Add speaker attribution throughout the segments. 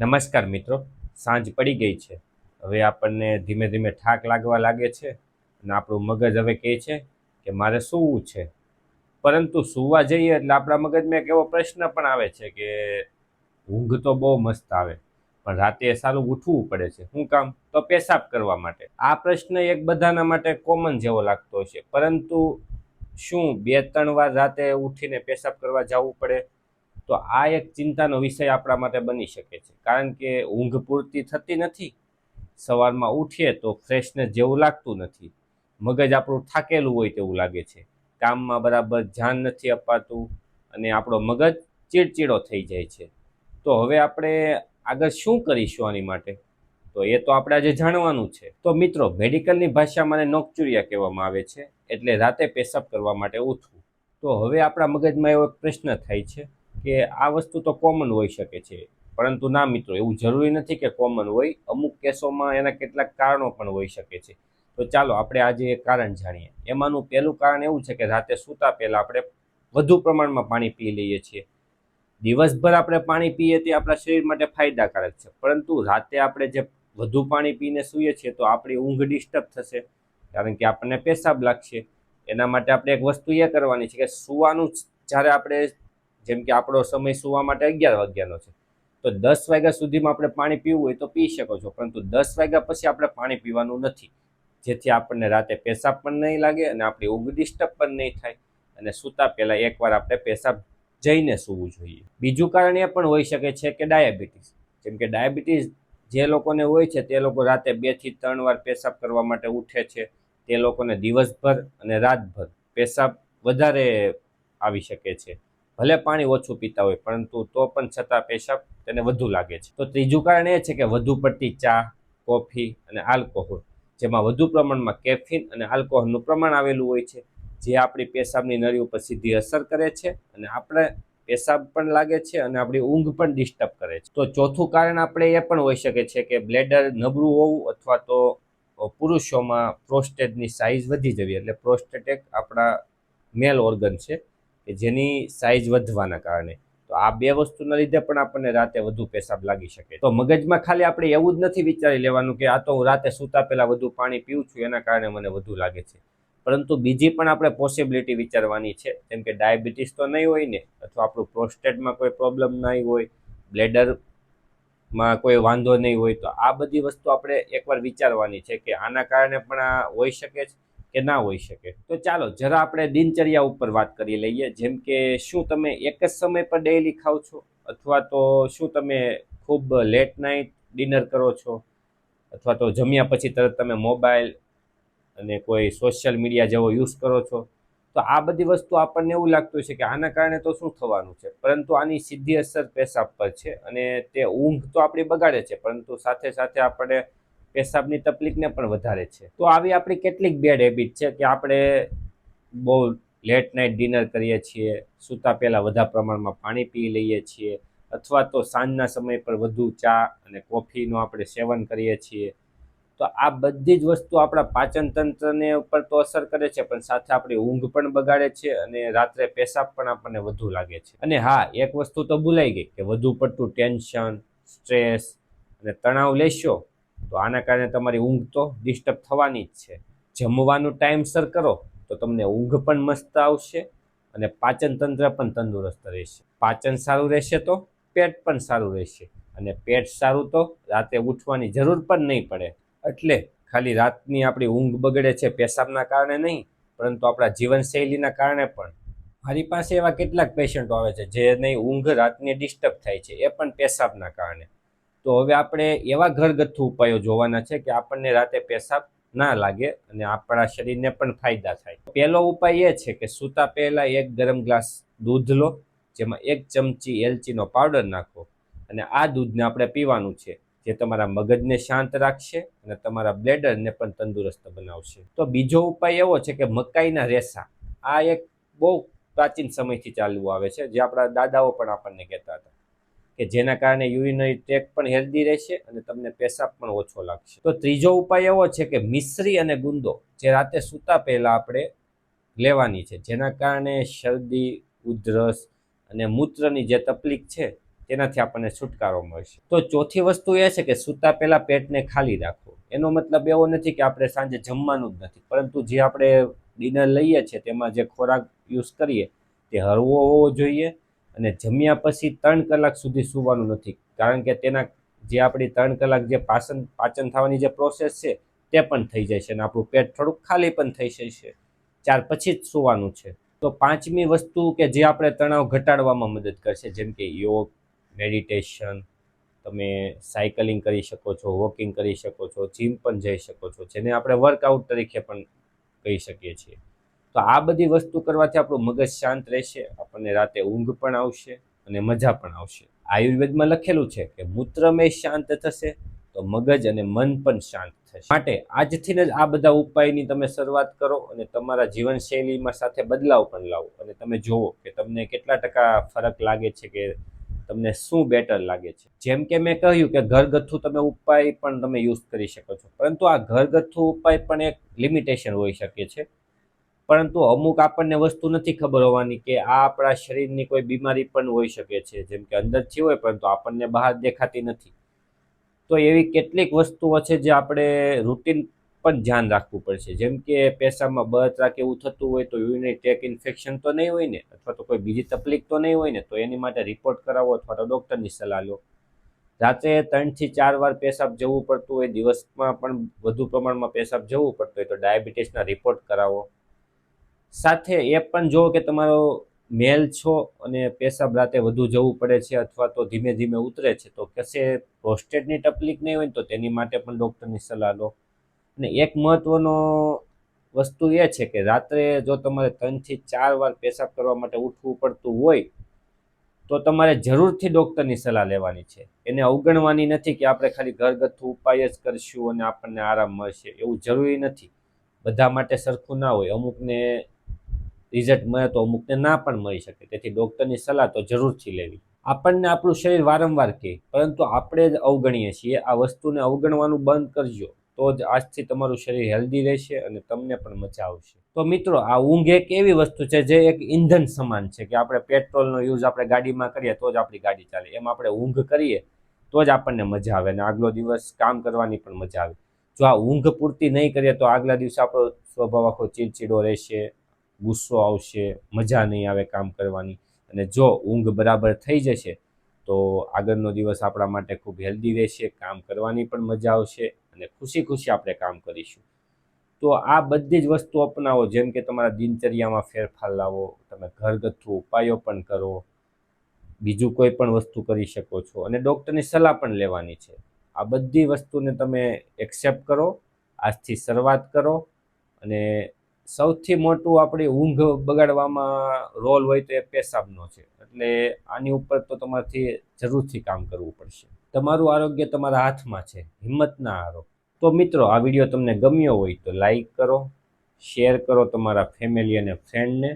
Speaker 1: નમસ્કાર મિત્રો, સાંજ પડી ગઈ છે. હવે આપણને ધીમે ધીમે થાક લાગવા લાગે છે અને આપણું મગજ હવે કહે છે કે મારે સૂવું છે. પરંતુ સૂવા જઈએ એટલે આપણા મગજમાં એક એવો પ્રશ્ન પણ આવે છે કે ઊંઘ તો બહુ મસ્ત આવે, પણ રાતે સારું ઉઠવું પડે છે. શું કામ? તો પેશાબ કરવા માટે. આ પ્રશ્ન એક બધાના માટે કોમન જેવો લાગતો હશે. પરંતુ શું બે ત્રણ વાર રાતે ઉઠીને પેશાબ કરવા જવું પડે? તો આ એક ચિંતાનો વિષય આપણા માટે બની શકે છે. કારણ કે ઊંઘ પૂરતી થતી નથી, સવારમાં ઉઠીએ તો ફ્રેશનેસ જેવું લાગતું નથી, મગજ આપણું થાકેલું હોય તેવું લાગે છે. કામમાં બરાબર ધ્યાન નથી અપાતું અને આપણો મગજ ચીડચીડો થઈ જાય છે. તો હવે આપણે આગળ શું કરીશું આની માટે? તો એ તો આપણે આજે જાણવાનું છે. તો મિત્રો, મેડિકલની ભાષામાં નોકચુરિયા કહેવામાં આવે છે, એટલે રાતે પેશાબ કરવા માટે ઉઠવું. તો હવે આપણા મગજમાં એવો પ્રશ્ન થાય છે કે આ વસ્તુ તો કોમન હોઈ શકે છે. પરંતુ ના મિત્રો, એવું જરૂરી નથી કે કોમન હોય. અમુક કેસોમાં એના કેટલાક કારણો પણ હોઈ શકે છે. તો ચાલો, આપણે આજે એ કારણ જાણીએ. એમાંનું પહેલું કારણ એવું છે કે રાતે સૂતા પહેલાં આપણે વધુ પ્રમાણમાં પાણી પી લઈએ છીએ. દિવસભર આપણે પાણી પીએ તે આપણા શરીર માટે ફાયદાકારક છે. પરંતુ રાતે આપણે જે વધુ પાણી પીને સૂઈએ છીએ તો આપણી ઊંઘ ડિસ્ટર્બ થશે. કારણ કે આપણને પેશાબ લાગશે. એના માટે આપણે એક વસ્તુ એ કરવાની છે કે સૂવાનું જ્યારે આપણે જેમ કે આપણો સમય સૂવા માટે અગિયાર વાગ્યાનો છે. તો દસ વાગ્યા સુધીમાં આપણે પાણી પીવું હોય તો પી શકો છો, પરંતુ દસ વાગ્યા પછી આપણે પાણી પીવાનું નથી. જેથી આપણને રાતે પેશાબ પણ નહીં લાગે અને આપણી ઊંઘ ડિસ્ટર્બ પણ નહીં થાય અને સૂતા પહેલાં એકવાર આપણે પેશાબ જઈને સૂવું જોઈએ. બીજું કારણ એ પણ હોઈ શકે છે કે ડાયાબિટીસ. જેમ કે ડાયાબિટીસ જે લોકોને હોય છે તે લોકો રાતે બેથી ત્રણ વાર પેશાબ કરવા માટે ઉઠે છે. તે લોકોને દિવસભર અને રાતભર પેશાબ વધારે આવી શકે છે. ભલે પાણી ઓછું પીતા હોય, પરંતુ તો પણ છતાં પેશાબ તેને વધુ લાગે છે. તો ત્રીજું કારણ એ છે કે વધુ પડતી ચા, કોફી અને આલ્કોહોલ, જેમાં વધુ પ્રમાણમાં કેફીન અને આલ્કોહોલનું પ્રમાણ આવેલું હોય છે, જે આપણી પેશાબની નળી ઉપર સીધી અસર કરે છે અને આપણે પેશાબ પણ લાગે છે અને આપણી ઊંઘ પણ ડિસ્ટર્બ કરે છે. તો ચોથું કારણ આપણે એ પણ હોઈ શકે છે કે બ્લેડર નબળું હોવું અથવા તો પુરુષોમાં પ્રોસ્ટેટની સાઇઝ વધી જવી, એટલે પ્રોસ્ટેટ એક આપણા મેલ ઓર્ગન છે. કે જેની સાઇઝ વધવાના કારણે. તો આ બે વસ્તુના લીધે પણ આપણને રાતે વધુ પેશાબ લાગી શકે. તો મગજમાં ખાલી આપણે એવું જ નથી વિચારી લેવાનું કે આ તો હું રાતે સૂતા પહેલાં વધુ પાણી પીવું છું, એના કારણે મને વધુ લાગે છે. પરંતુ બીજી પણ આપણે પોસિબિલિટી વિચારવાની છે. જેમ કે ડાયાબિટીસ તો નહીં હોય ને, અથવા આપણું પ્રોસ્ટેટમાં કોઈ પ્રોબ્લેમ નહીં હોય બ્લેડરમાં કોઈ વાંધો નહીં હોય, તો આ બધી વસ્તુ આપણે એકવાર વિચારવાની છે કે આના કારણે પણ આ હોઈ શકે છે? કે ના હોઈ શકે. તો ચાલો, જરા આપણે દિનચર્યા ઉપર વાત કરી લઈએ. જેમ કે, શું તમે એક જ સમય પર ડેઈલી ખાવ છો? અથવા તો શું તમે ખૂબ લેટ નાઇટ ડિનર કરો છો? અથવા તો જમ્યા પછી તરત તમે મોબાઈલ અને કોઈ સોશિયલ મીડિયા જેવો યુઝ કરો છો? તો આ બધી વસ્તુ આપણને એવું લાગતું છે કે આના કારણે તો શું થવાનું છે? પરંતુ આની સીધી અસર પેશાબ પર છે અને તે ઊંઘ તો આપણી બગાડે છે, પરંતુ સાથે સાથે આપણે પેશાબની તકલીફને પણ વધારે છે. તો આવી આપણી કેટલીક બેડ હેબિટ છે કે આપણે બહુ લેટ નાઇટ ડિનર કરીએ છીએ, સૂતા પહેલાં વધારે પ્રમાણમાં પાણી પી લઈએ છીએ, અથવા તો સાંજના સમય પર વધુ ચા અને કોફીનું આપણે સેવન કરીએ છીએ. તો આ બધી જ વસ્તુ આપણા પાચન તંત્રને ઉપર તો અસર કરે છે, પણ સાથે આપણી ઊંઘ પણ બગાડે છે અને રાત્રે પેશાબ પણ આપણને વધુ લાગે છે. અને હા, એક વસ્તુ તો ભૂલાઈ ગઈ કે વધુ પડતું ટેન્શન સ્ટ્રેસ અને તણાવ લેશો તો આના કારણે તમારી ઊંઘ તો ડિસ્ટર્બ થવાની જ છે. જમવાનું ટાઈમસર કરો, તો તમને ઊંઘ પણ મસ્ત આવશે અને પાચન તંત્ર પણ તંદુરસ્ત રહેશે. પાચન સારું રહેશે તો પેટ પણ સારું રહેશે અને પેટ સારું તો રાતે ઉઠવાની જરૂર પણ નહીં પડે. એટલે ખાલી રાતની આપણી ઊંઘ બગડે છે પેશાબના કારણે નહીં, પરંતુ આપણા જીવનશૈલીના કારણે પણ. મારી પાસે એવા કેટલાક પેશન્ટો આવે છે જેની ઊંઘ રાતની ડિસ્ટર્બ થાય છે, એ પણ પેશાબના કારણે. તો હવે આપણે એવા ઘરગથ્થુ ઉપાયો જોવાના છે કે આપણને રાતે પેશાબ ના લાગે અને આપણા શરીરને પણ ફાયદા થાય. પહેલો ઉપાય એ છે કે સૂતા પહેલાં એક ગરમ ગ્લાસ દૂધ લો, જેમાં એક ચમચી એલચીનો પાવડર નાખો અને આ દૂધને આપણે પીવાનું છે, જે તમારા મગજને શાંત રાખશે અને તમારા બ્લેડરને પણ તંદુરસ્ત બનાવશે. તો બીજો ઉપાય એવો છે કે મકાઈના રેસા, આ એક બહુ પ્રાચીન સમયથી ચાલુ આવે છે, જે આપણા દાદાઓ પણ આપણને કહેતા હતા. કે જેના કારણે યુરિનરી ટ્રેક પણ હેલ્ધી રહેશે અને તમને પેશાબ પણ ઓછો લાગશે. તો ત્રીજો ઉપાય એવો છે કે મિશ્રી અને ગુંદો જે રાતે સૂતા પહેલાં આપણે લેવાની છે, જેના કારણે શરદી, ઉધરસ અને મૂત્રની જે તકલીફ છે તેનાથી આપણને છુટકારો મળશે. તો ચોથી વસ્તુ એ છે કે સૂતા પહેલાં પેટને ખાલી રાખવું એનો મતલબ એવો નથી કે આપણે સાંજે જમવાનું જ નથી, પરંતુ જે આપણે ડિનર લઈએ છીએ તેમાં જે ખોરાક યુઝ કરીએ તે હળવો હોવો જોઈએ અને જમ્યા પછી ત્રણ કલાક સુધી સૂવાનું નથી. કારણ કે તેના જે આપણી ત્રણ કલાક જે પાચન પાચન થવાની જે પ્રોસેસ છે, તે પણ થઈ જાય છે અને આપણું પેટ થોડુંક ખાલી પણ થઈ જાય છે. ત્યાર પછી જ સૂવાનું છે. તો પાંચમી વસ્તુ કે જે આપણે તણાવ ઘટાડવામાં મદદ કરશે, જેમ કે યોગ મેડિટેશન તમે સાયકલિંગ કરી શકો છો વોકિંગ કરી શકો છો જીમ પણ જઈ શકો છો, જેને આપણે વર્કઆઉટ તરીકે પણ કહી શકીએ છીએ. તો આ બધી વસ્તુ કરવાથી આપણું મગજ શાંત રહેશે, આપણને રાતે ઊંઘ પણ આવશે અને મજા પણ આવશે. આયુર્વેદમાં લખેલું છે કે મૂત્રમય શાંત થશે તો મગજ અને મન પણ શાંત થશે. માટે આજથી જ આ બધા ઉપાયની તમે શરૂઆત કરો અને તમારા જીવનશૈલીમાં સાથે બદલાવ પણ લાવો. અને તમે જુઓ કે તમને કેટલા ટકા ફરક લાગે છે કે તમને શું બેટર લાગે છે. જેમ કે મેં કહ્યું કે ઘરગથ્થુ તમે ઉપાય પણ તમે યુઝ કરી શકો છો. પરંતુ આ ઘરગથ્થુ ઉપાય પણ એક લિમિટેશન હોઈ શકે છે. પરંતુ અમુક આપણને વસ્તુ નથી ખબર હોવાની કે આ આપણા શરીરની કોઈ બીમારી પણ હોઈ શકે છે, જેમ કે અંદરથી હોય પરંતુ આપણને બહાર દેખાતી નથી. તો એવી કેટલીક વસ્તુઓ છે જે આપણે રૂટીન પણ ધ્યાન રાખવું પડશે. જેમ કે પેશાબમાં બળતરા કે એવું થતું હોય તો યુરિનરી ટેક ઇન્ફેક્શન તો નહીં હોય ને, અથવા તો કોઈ બીજી તકલીફ તો નહીં હોય ને, તો એની માટે રિપોર્ટ કરાવો અથવા તો ડૉક્ટરની સલાહ લો. રાત્રે ત્રણથી ચાર વાર પેશાબ જવું પડતું હોય, દિવસમાં પણ વધુ પ્રમાણમાં પેશાબ જવું પડતું હોય તો ડાયાબિટીસના રિપોર્ટ કરાવો. સાથે એ પણ જુઓ કે તમારો મેલ છો અને પેશાબ રાતે વધુ જવું પડે છે અથવા તો ધીમે ધીમે ઉતરે છે, તો કશે પ્રોસ્ટેટની તકલીફ નહીં હોય તો તેની માટે પણ ડૉક્ટરની સલાહ લો. અને એક મહત્ત્વનો વસ્તુ એ છે કે રાત્રે જો તમારે ત્રણથી ચાર વાર પેશાબ કરવા માટે ઉઠવું પડતું હોય, તો તમારે જરૂરથી ડૉક્ટરની સલાહ લેવાની છે. એને અવગણવાની નથી કે આપણે ખાલી ઘરગથ્થુ ઉપાય જ કરશું અને આપણને આરામ મળશે, એવું જરૂરી નથી. બધા માટે સરખું ના હોય. અમુકને રિઝલ્ટ મળે તો અમુકને ના પણ મળી શકે. તેથી ડૉક્ટરની સલાહ તો જરૂરથી લેવી. આપણને આપણું શરીર વારંવાર કહે પરંતુ આપણે જ અવગણીએ છીએ. આ વસ્તુને અવગણવાનું બંધ કરજો, તો જ આજથી તમારું શરીર હેલ્ધી રહેશે અને તમને પણ મજા આવશે. તો મિત્રો, આ ઊંઘ એક એવી વસ્તુ છે જે એક ઇંધન સમાન છે કે આપણે પેટ્રોલનો યુઝ આપણે ગાડીમાં કરીએ તો જ આપણી ગાડી ચાલે. એમ આપણે ઊંઘ કરીએ તો જ આપણને મજા આવે અને આગલો દિવસ કામ કરવાની પણ મજા આવે. જો આ ઊંઘ પૂરતી નહીં કરીએ તો આગલા દિવસે આપણો સ્વભાવ આખો ચીડચીડો રહેશે ગુસ્સો આવશે, મજા નહીં આવે કામ કરવાની અને જો ઊંઘ બરાબર થઈ જશે, તો આગળનો દિવસ આપણા માટે ખૂબ હેલ્ધી રહેશે, કામ કરવાની પણ મજા આવશે અને ખુશી ખુશી આપણે કામ કરીશું. તો આ બધી જ વસ્તુ અપનાવો, જેમ કે તમારા દિનચર્યામાં ફેરફાર લાવો, તમે ઘરગથ્થુ ઉપાયો પણ કરો, બીજું કોઈ પણ વસ્તુ કરી શકો છો અને ડૉક્ટરની સલાહ પણ લેવાની છે. આ બધી વસ્તુને તમે એક્સેપ્ટ કરો, આજથી શરૂઆત કરો અને સૌથી મોટું આપણી ઊંઘ બગાડવામાં રોલ હોય તો એ પેશાબનો છે. એટલે આની ઉપર તો તમારાથી જરૂરથી કામ કરવું પડશે. તમારું આરોગ્ય તમારા હાથમાં છે હિંમત ના હારો તો મિત્રો, આ વીડિયો તમને ગમ્યો હોય તો લાઈક કરો, શેર કરો તમારા ફેમિલી અને ફ્રેન્ડને.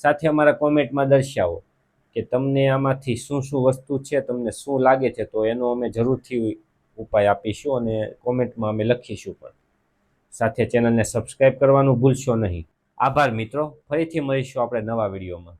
Speaker 1: સાથે અમારા કોમેન્ટમાં દર્શાવો કે તમને આમાંથી શું શું વસ્તુ છે, તમને શું લાગે છે, તો એનો અમે જરૂરથી ઉપાય આપીશું અને કોમેન્ટમાં અમે લખીશું પણ. સાથે ચેનલને સબસ્ક્રાઈબ કરવાનું ભૂલશો નહીં. આભાર મિત્રો ફરીથી મળીશું આપણે નવા વિડીયોમાં.